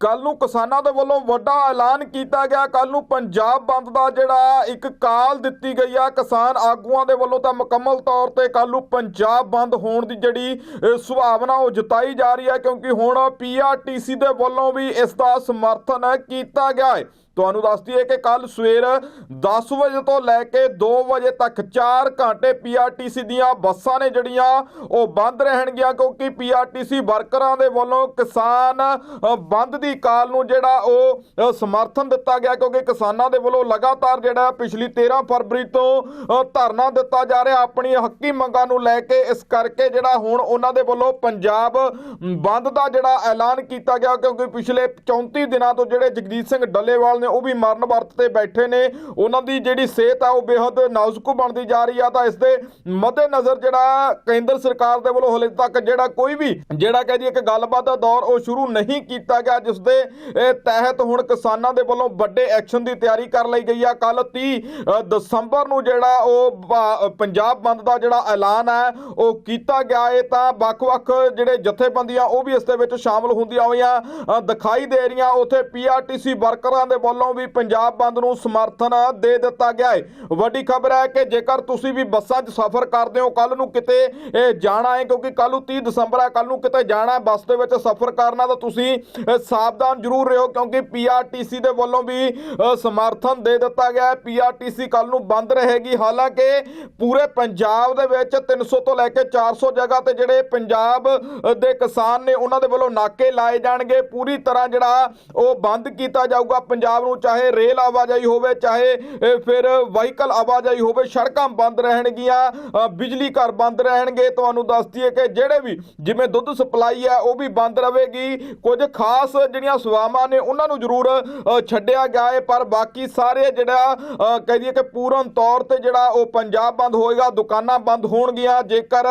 ਕੱਲ ਨੂੰ ਕਿਸਾਨਾਂ ਦੇ ਵੱਲੋਂ ਵੱਡਾ ਐਲਾਨ ਕੀਤਾ ਗਿਆ। ਕੱਲ ਨੂੰ ਪੰਜਾਬ ਬੰਦ ਦਾ ਜਿਹੜਾ ਇੱਕ ਕਾਲ ਦਿੱਤੀ ਗਈ ਆ। ਕਿਸਾਨ ਆਗੂਆਂ ਦੇ ਵੱਲੋਂ ਤਾਂ ਮੁਕੰਮਲ ਤੌਰ ਤੇ ਕੱਲ ਨੂੰ ਪੰਜਾਬ ਬੰਦ ਹੋਣ ਦੀ ਜਿਹੜੀ ਸੁਭਾਵਨਾ ਉਹ ਜਤਾਈ ਜਾ ਰਹੀ ਹੈ ਕਿਉਂਕਿ ਹੁਣ ਪੀਆਰਟੀਸੀ ਦੇ ਵੱਲੋਂ ਵੀ ਇਸ ਦਾ ਸਮਰਥਨ ਕੀਤਾ ਗਿਆ ਹੈ। ਤੁਹਾਨੂੰ ਦੱਸ ਦਈਏ ਕਿ ਕੱਲ ਸਵੇਰ 10 ਵਜੇ ਤੋਂ ਲੈ ਕੇ 2 ਵਜੇ ਤੱਕ 4 ਘੰਟੇ ਪੀਆਰਟੀਸੀ ਦੀਆਂ ਬੱਸਾਂ ਨੇ ਜਿਹੜੀਆਂ ਉਹ ਬੰਦ ਰਹਿਣਗੀਆਂ, ਕਿਉਂਕਿ ਪੀਆਰਟੀਸੀ ਵਰਕਰਾਂ ਦੇ ਵੱਲੋਂ ਕਿਸਾਨ ਬੰਦ ਦੀ ਕਾਲ ਨੂੰ ਜਿਹੜਾ ਉਹ ਸਮਰਥਨ ਦਿੱਤਾ ਗਿਆ, ਕਿਉਂਕਿ ਕਿਸਾਨਾਂ ਦੇ ਵੱਲੋਂ ਲਗਾਤਾਰ ਜਿਹੜਾ ਪਿਛਲੀ 13 ਫਰਵਰੀ ਤੋਂ ਧਰਨਾ ਦਿੱਤਾ ਜਾ ਰਿਹਾ। ਆਪਣੀ ਹੱਕੀ ਮੰਗਾਂ ਨੂੰ ਲੈ ਕੇ ਇਸ ਕਰਕੇ ਜਿਹੜਾ ਹੁਣ ਉਹਨਾਂ ਦੇ ਵੱਲੋਂ ਪੰਜਾਬ ਬੰਦ ਦਾ ਜਿਹੜਾ ਐਲਾਨ ਕੀਤਾ ਗਿਆ, ਕਿਉਂਕਿ ਪਿਛਲੇ 34 ਦਿਨਾਂ ਤੋਂ ਜਿਹੜੇ ਜਗਜੀਤ ਸਿੰਘ ਡੱਲੇਵਾਲ ਨੇ, ਉਹ ਵੀ ਮਰਨ ਵਰਤ ਤੇ ਬੈਠੇ ਨੇ। ਉਹਨਾਂ ਦੀ ਜਿਹੜੀ ਸਿਹਤ ਆ, ਉਹ ਬੇहद ਨਾਜ਼ੁਕ ਬਣਦੀ ਜਾ ਰਹੀ ਆ। ਤਾਂ ਇਸ ਦੇ ਮੱਦੇ ਨਜ਼ਰ ਜਿਹੜਾ ਕੇਂਦਰ ਸਰਕਾਰ ਦੇ ਵੱਲੋਂ ਹਲੇ ਤੱਕ ਜਿਹੜਾ ਕੋਈ ਵੀ, ਜਿਹੜਾ ਕਹਿ ਦਈਏ ਕਿ ਗੱਲਬਾਤ ਦਾ ਦੌਰ, ਉਹ ਸ਼ੁਰੂ ਨਹੀਂ ਕੀਤਾ ਗਿਆ, ਜਿਸ ਦੇ ਤਹਿਤ ਹੁਣ ਕਿਸਾਨਾਂ ਦੇ ਵੱਲੋਂ ਵੱਡੇ ਐਕਸ਼ਨ ਦੀ ਤਿਆਰੀ ਕਰ ਲਈ ਗਈ ਆ। ਕੱਲ 30 ਦਸੰਬਰ ਨੂੰ ਜਿਹੜਾ ਉਹ ਪੰਜਾਬ ਬੰਦ ਦਾ ਜਿਹੜਾ ਐਲਾਨ ਹੈ ਉਹ ਕੀਤਾ ਗਿਆ ਹੈ ਤਾਂ ਵੱਖ-ਵੱਖ ਜਿਹੜੇ ਜਥੇਬੰਦੀਆਂ, ਉਹ ਵੀ ਇਸ ਦੇ ਵਿੱਚ ਸ਼ਾਮਲ ਹੁੰਦੀਆਂ ਹੋਈਆਂ ਦਿਖਾਈ ਦੇ ਰਹੀਆਂ। ਉਥੇ ਪੀਆਰਟੀਸੀ ਵਰਕਰਾਂ ਦੇ ਵੱਲੋਂ ਵੀ ਪੰਜਾਬ ਬੰਦ ਨੂੰ ਸਮਰਥਨ ਦੇ ਦਿੱਤਾ ਗਿਆ ਹੈ। ਵੱਡੀ ਖਬਰ ਹੈ ਕਿ ਜੇਕਰ ਤੁਸੀਂ ਵੀ ਬੱਸਾਂ 'ਚ ਸਫ਼ਰ ਕਰਦੇ ਹੋ ਕੱਲ ਨੂੰ ਕਿਤੇ ਜਾਣਾ ਹੈ, ਕਿਉਂਕਿ ਕੱਲ ਨੂੰ 30 ਦਸੰਬਰ ਹੈ ਕੱਲ ਨੂੰ ਕਿਤੇ ਜਾਣਾ ਹੈ, ਬੱਸ ਦੇ ਵਿੱਚ ਸਫ਼ਰ ਕਰਨਾ, ਤਾਂ ਤੁਸੀਂ ਸਾਵਧਾਨ ਜ਼ਰੂਰ ਰਹੋ, ਕਿਉਂਕਿ ਪੀਆਰਟੀਸੀ ਦੇ ਵੱਲੋਂ ਵੀ ਸਮਰਥਨ ਦੇ ਦਿੱਤਾ ਗਿਆ ਹੈ। ਪੀਆਰਟੀਸੀ ਕੱਲ ਨੂੰ ਬੰਦ ਰਹੇਗੀ। ਹਾਲਾਂਕਿ ਪੂਰੇ ਪੰਜਾਬ ਦੇ ਵਿੱਚ 300 ਤੋਂ ਲੈ ਕੇ 400 ਜਗ੍ਹਾ ਤੇ ਜਿਹੜੇ ਪੰਜਾਬ ਦੇ ਕਿਸਾਨ ਨੇ, ਉਹਨਾਂ ਦੇ ਵੱਲੋਂ ਨਾਕੇ ਲਾਏ ਜਾਣਗੇ। ਪੂਰੀ ਤਰ੍ਹਾਂ ਜਿਹੜਾ ਉਹ ਬੰਦ ਕੀਤਾ ਜਾਊਗਾ। ਪੰਜਾਬ ਨੂੰ ਚਾਹੇ ਰੇਲ ਆਵਾਜਾਈ ਹੋਵੇ, ਚਾਹੇ ਫਿਰ ਵਹੀਕਲ ਆਵਾਜਾਈ ਹੋਵੇ, ਸੜਕਾਂ ਬੰਦ ਰਹਿਣਗੀਆਂ ਬਿਜਲੀ ਘਰ ਬੰਦ ਰਹਿਣਗੇ। ਤੁਹਾਨੂੰ ਦੱਸ ਦਈਏ ਕਿ ਜਿਹੜੇ ਵੀ ਜਿਵੇਂ ਦੁੱਧ ਸਪਲਾਈ ਹੈ, ਉਹ ਵੀ ਬੰਦ ਰਹੇਗੀ। ਕੁਝ ਖਾਸ ਜਿਹੜੀਆਂ ਸੇਵਾਵਾਂ ਨੇ, ਉਹਨਾਂ ਨੂੰ ਜ਼ਰੂਰ ਛੱਡਿਆ ਗਿਆ ਹੈ। ਪਰ ਬਾਕੀ ਸਾਰੇ ਜਿਹੜਾ ਕਹਿ ਦਈਏ ਕਿ ਪੂਰਨ ਤੌਰ ਤੇ ਜਿਹੜਾ ਉਹ ਪੰਜਾਬ ਬੰਦ ਹੋਏਗਾ, ਦੁਕਾਨਾਂ ਬੰਦ ਹੋਣਗੀਆਂ। ਜੇਕਰ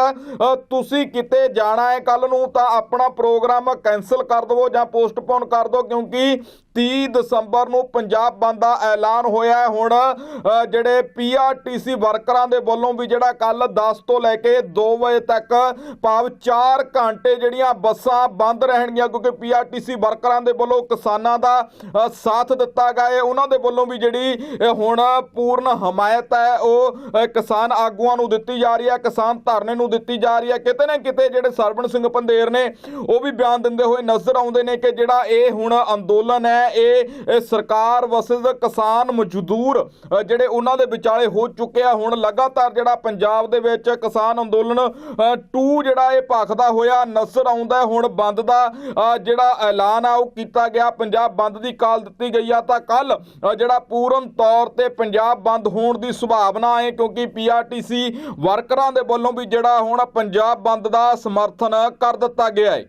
ਤੁਸੀਂ ਕਿਤੇ ਜਾਣਾ ਹੈ ਕੱਲ ਨੂੰ, ਤਾਂ ਆਪਣਾ ਪ੍ਰੋਗਰਾਮ ਕੈਨਸਲ ਕਰ ਦਵੋ ਜਾਂ ਪੋਸਟਪੋਨ ਕਰ ਦਿਓ ਕਿਉਂਕਿ 30 ਦਸੰਬਰ ਨੂੰ ਪੰਜਾਬ ਬੰਦ ਦਾ ਐਲਾਨ ਹੋਇਆ ਹੈ। ਹੁਣ ਅ, ਜਿਹੜੇ ਪੀਆਰਟੀਸੀ ਵਰਕਰਾਂ ਦੇ ਵੱਲੋਂ ਵੀ ਜਿਹੜਾ ਕੱਲ 10 ਤੋਂ ਲੈ ਕੇ 2 ਵਜੇ ਤੱਕ ਭਾਵ 4 ਘੰਟੇ ਜਿਹੜੀਆਂ ਬੱਸਾਂ ਬੰਦ ਰਹਿਣਗੀਆਂ ਕਿਉਂਕਿ ਪੀਆਰਟੀਸੀ ਵਰਕਰਾਂ ਦੇ ਵੱਲੋਂ ਕਿਸਾਨਾਂ ਦਾ ਸਾਥ ਦਿੱਤਾ ਗਿਆ ਹੈ। ਉਹਨਾਂ ਦੇ ਵੱਲੋਂ ਵੀ ਜਿਹੜੀ ਹੁਣ ਪੂਰਨ ਹਮਾਇਤ ਹੈ ਉਹ ਕਿਸਾਨ ਆਗੂਆਂ ਨੂੰ ਦਿੱਤੀ ਜਾ ਰਹੀ ਹੈ ਕਿਸਾਨ ਧਰਨੇ ਨੂੰ ਦਿੱਤੀ ਜਾ ਰਹੀ ਹੈ। ਕਿਤੇ ਨਾ ਕਿਤੇ ਜਿਹੜੇ ਸਰਵਣ ਸਿੰਘ ਪੰਦੇਰ ਨੇ ਉਹ ਵੀ ਬਿਆਨ ਦਿੰਦੇ ਹੋਏ ਨਜ਼ਰ ਆਉਂਦੇ ਨੇ ਕਿ ਜਿਹੜਾ ਇਹ ਹੁਣ ਅੰਦੋਲਨ ਹੈ ਇਹ ਇਹ ਸਰਕਾਰ ਵਸਿਸ ਕਿਸਾਨ ਮਜ਼ਦੂਰ ਜਿਹੜੇ ਉਹਨਾਂ ਦੇ ਵਿਚਾਲੇ ਹੋ ਚੁੱਕੇ ਆ ਹੁਣ ਲਗਾਤਾਰ ਜਿਹੜਾ ਪੰਜਾਬ ਦੇ ਵਿੱਚ ਕਿਸਾਨ ਅੰਦੋਲਨ 2 ਜਿਹੜਾ ਇਹ ਭਖਦਾ ਹੋਇਆ ਨਜ਼ਰ ਆਉਂਦਾ ਹੁਣ ਬੰਦ ਦਾ ਜਿਹੜਾ ਐਲਾਨ ਆ ਉਹ ਕੀਤਾ ਗਿਆ। ਪੰਜਾਬ ਬੰਦ ਦੀ ਕਾਲ ਦਿੱਤੀ ਗਈ ਆ ਤਾਂ ਕੱਲ ਜਿਹੜਾ ਪੂਰਨ ਤੌਰ ਤੇ ਪੰਜਾਬ ਬੰਦ ਹੋਣ ਦੀ ਸੰਭਾਵਨਾ ਹੈ, ਕਿਉਂਕਿ ਪੀਆਰਟੀਸੀ ਵਰਕਰਾਂ ਦੇ ਵੱਲੋਂ ਵੀ ਜਿਹੜਾ ਹੁਣ ਪੰਜਾਬ ਬੰਦ ਦਾ ਸਮਰਥਨ ਕਰ ਦਿੱਤਾ ਗਿਆ ਹੈ।